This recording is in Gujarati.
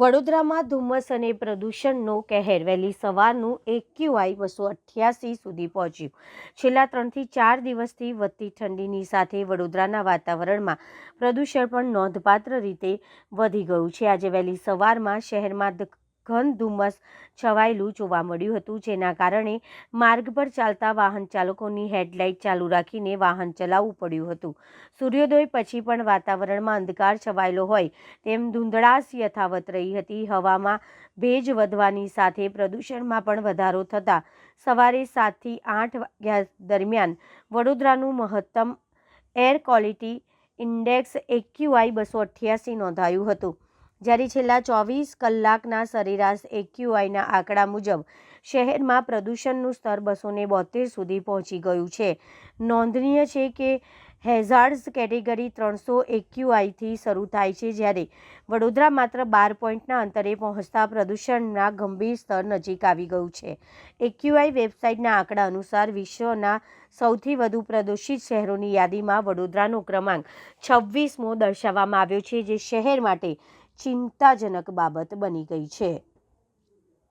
વડોદરામાં ધુમ્મસ અને પ્રદૂષણનો કહેર. વહેલી સવારનું એક ક્યુઆઈ બસો અઠ્યાસી સુધી પહોંચ્યું. છેલ્લા ત્રણથી ચાર દિવસથી વધતી ઠંડીની સાથે વડોદરાના વાતાવરણમાં પ્રદૂષણ પણ નોંધપાત્ર રીતે વધી ગયું છે. આજે વહેલી સવારમાં શહેરમાં ઘન ધુમ્મસ છવાયેલું જોવા મળ્યું હતું, જેના કારણે માર્ગ પર ચાલતા વાહન ચાલકોની હેડલાઇટ ચાલુ રાખીને વાહન ચલાવવું પડ્યું હતું. સૂર્યોદય પછી પણ વાતાવરણમાં અંધકાર છવાયેલો હોય તેમ ધૂંધળાશ યથાવત રહી હતી. હવામાં ભેજ વધવાની સાથે પ્રદૂષણમાં પણ વધારો થતાં સવારે સાતથી આઠ વાગ્યા દરમિયાન વડોદરાનું મહત્તમ એર ક્વોલિટી ઇન્ડેક્સ એક્યુઆઈ બસો અઠ્યાસી નોંધાયું હતું. જ્યારે છેલ્લા ચોવીસ કલાકના સરેરાશ એક્યુઆઈના આંકડા મુજબ શહેરમાં પ્રદૂષણનું સ્તર બસોને બોતેર સુધી પહોંચી ગયું છે. નોંધનીય છે કે હેઝાર્ડ્સ કેટેગરી ત્રણસો એક્યુઆઈથી શરૂ થાય છે જ્યારે વડોદરા માત્ર બાર પોઈન્ટના અંતરે પહોંચતા પ્રદૂષણના ગંભીર સ્તર નજીક આવી ગયું છે. એક્યુઆઈ વેબસાઇટના આંકડા અનુસાર વિશ્વના સૌથી વધુ પ્રદૂષિત શહેરોની યાદીમાં વડોદરાનો ક્રમાંક છવ્વીસમો દર્શાવવામાં આવ્યો છે, જે શહેર માટે ચિંતાજનક બાબત બની ગઈ છે.